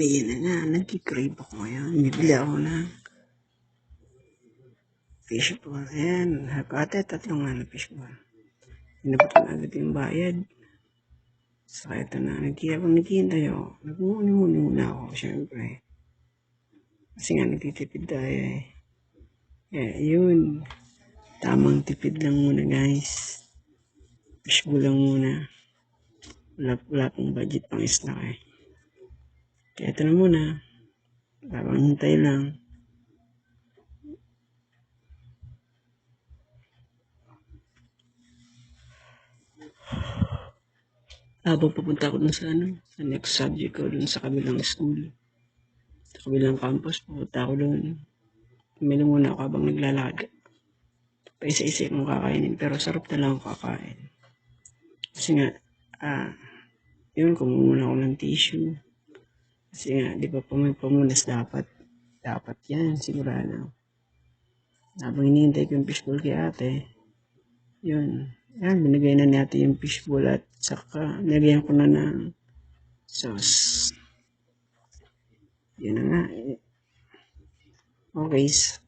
Ayan na nagkikrave ako ngayon. Bibili ako ng fishball. Ayan, ate, tatlong ano, fishball. Inabot ko na agad yung bayad. Saka ito na, nagkiyabang naghihintay ako. Nagmuni-muni muna ako, syempre. Kasi nga, nagtitipid tayo eh. Kaya, yun. Tamang tipid lang muna, guys. Fishball lang muna. Wala, wala pong budget pang snack eh. Kaya ito na muna. Habang hintay lang. Habang pupunta ako dun sa ano, sa next subject ko dun sa kabilang school. Sa kabilang campus, pupunta ako dun. Pumili muna ako habang naglalakad. Pa isa-isa kong kakainin, pero sarap na lang kakain. Kasi nga, ah, yun, kumuha ako ng tissue. Kasi nga, di ba pamunas dapat. Dapat yan, sigurado. Habang hinihintay ko yung fishbowl kay ate, yun. Yan, binigay na ate yung fishbowl at saka nilagyan ko na ng sauce. Yun na nga. eh. Okay. s-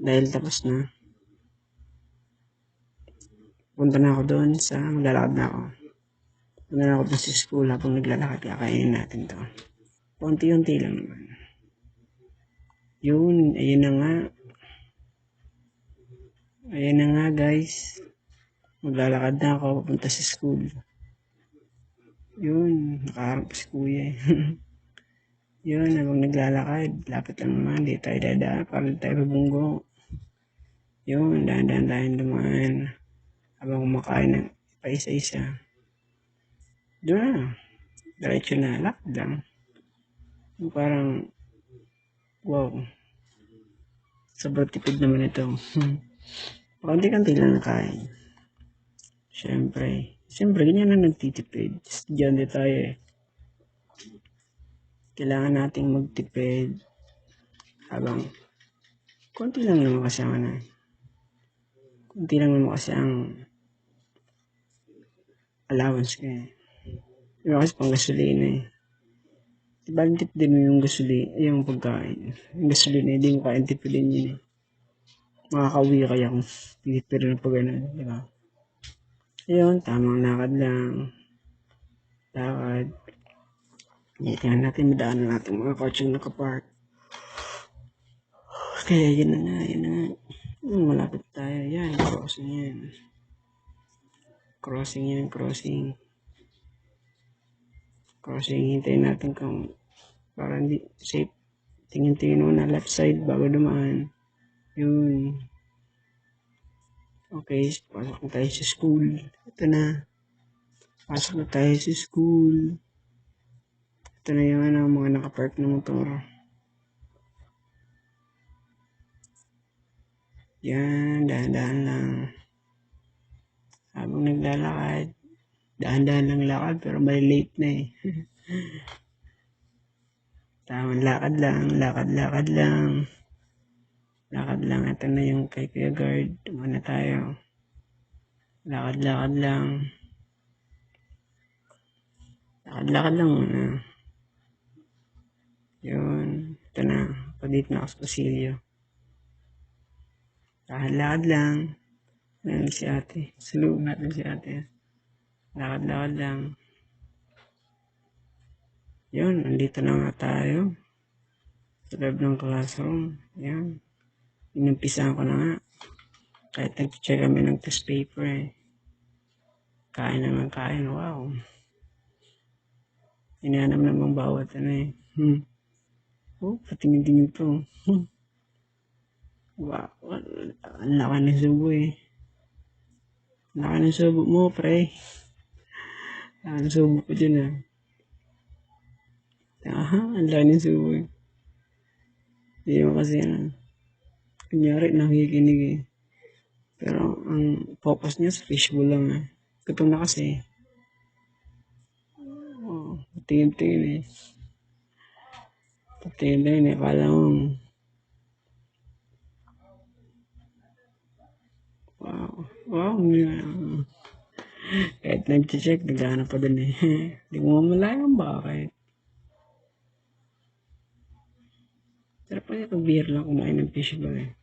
Dahil tapos na. Punta na ako doon sa maglalakad na ako. Punta na ako doon sa school habang naglalakad kakainin natin to. Unti-unti lang naman. Yun, ayun na nga. Ayun na nga guys. Maglalakad na ako papunta sa school. Yun, nakaharap si kuya eh. Yun, habang naglalakad, lapit lang naman, di tayo dadaan, para di tayo mabunggo. Yun, dahan-dahan tayong dumaan. Habang kumakain ng pa isa-isa. Doon na. Diretso na. Yung Parang, wow. Sobrang tipid naman ito. Pakunti-kunti lang nakain. Siyempre. Siyempre, ganyan na nagtitipid. Estudyante tayo eh. Kailangan nating magtipid habang konti lang naman kasi ang ano. eh. Konti lang naman kasi ang allowance ko eh. Diba kasi pang gasolina eh. Diba tip din mo yung gasolina, yung pagkain. Yung gasolina, hindi mo kaya tipidin yun eh. Makakawi kaya kung titipid na pag ano, di ba? Ayun, tamang lakad lang. Lakad. Tingnan natin, madaanan natin mga kotse na nakapark. Kaya yun na nga, yun na nga. Hmm, malapit tayo. Yan, crossing yan. Crossing yan, crossing. Crossing, hintayin natin kung para hindi safe. Tingin-tingin muna left side bago dumaan. Yun. Okay, pasok na tayo sa school. Ito na. Pasok na tayo sa school. Ito na yung ano, mga nakapark na motor. Yan, dahan-dahan lang. Habang naglalakad, dahan-dahan lang lakad pero may late na eh. Tamang lakad lang, lakad-lakad lang. Lakad lang, ito na yung kay Kuya Guard. Muna tayo. Lakad-lakad lang. Lakad-lakad lang muna. Yun. Ito na. Padit na ako sa pasilyo. Lakad-lakad lang. Ayan si ate. Salubong natin si ate. Lakad-lakad lang. Yun. Nandito na nga tayo. Sa loob ng classroom. Yan. Inumpisahan ko na nga. Kahit nag-check kami ng test paper eh. Kain naman kain. Wow. Inaanam naman bawat ano eh. Hmm. Oh, patingin-tingin to. Hmm. Wow. Ang laki ng subo eh. Laki ng subo mo, pre. Ang subo ko dyan ah. Aha, ang laki ng eh. Hindi mo kasi ano. Kunyari, nakikinig eh. Pero ang focus niya sa fishbowl lang eh. Gutom na kasi. Oh, tingin-tingin eh. Tingin-tingin eh. Kala mo, wow. Wow, yeah. Kahit nag-check, naghanap pa dun eh. Hindi mo mamalayan bakit. Pero pwede pag beer lang kumain ng fish bowl eh.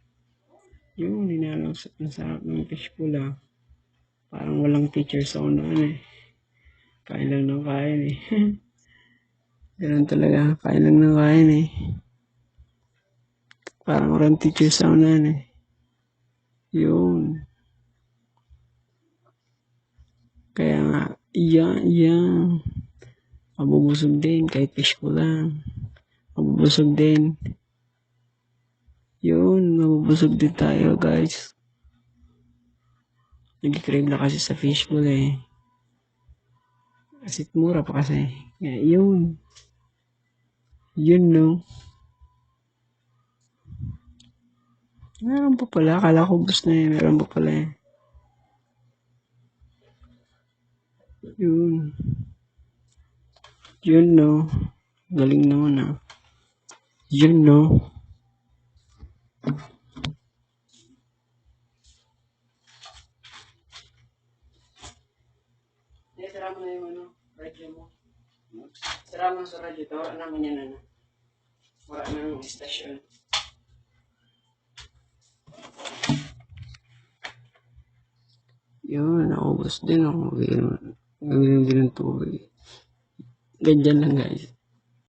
Yung ninalaw sa sarap ng fish bowl ah. Parang walang teacher sa ano eh. Kain lang ng kain eh. Ganun talaga, kain lang ng kain eh. Parang walang teacher sa ano eh. Yun. Kaya nga, iya, iya. Mabubusog din kahit fishball lang. Mabubusog din. Yun, mabubusog din tayo guys. Nag-crave na kasi sa fishbowl eh. Kasi mura pa kasi. Kaya yun. Yun no. Meron pa pala. Akala ko bus na eh. Meron pa pala eh. Yun. Yun no. Galing naman ah. Yun no. Sira mo na yung ano, radyo mo. Sira mo sa radyo to, wala naman yan ano. Wala nang istasyon. Yun, naubos din ako. Gagawin din ng tubig. Ganyan lang guys.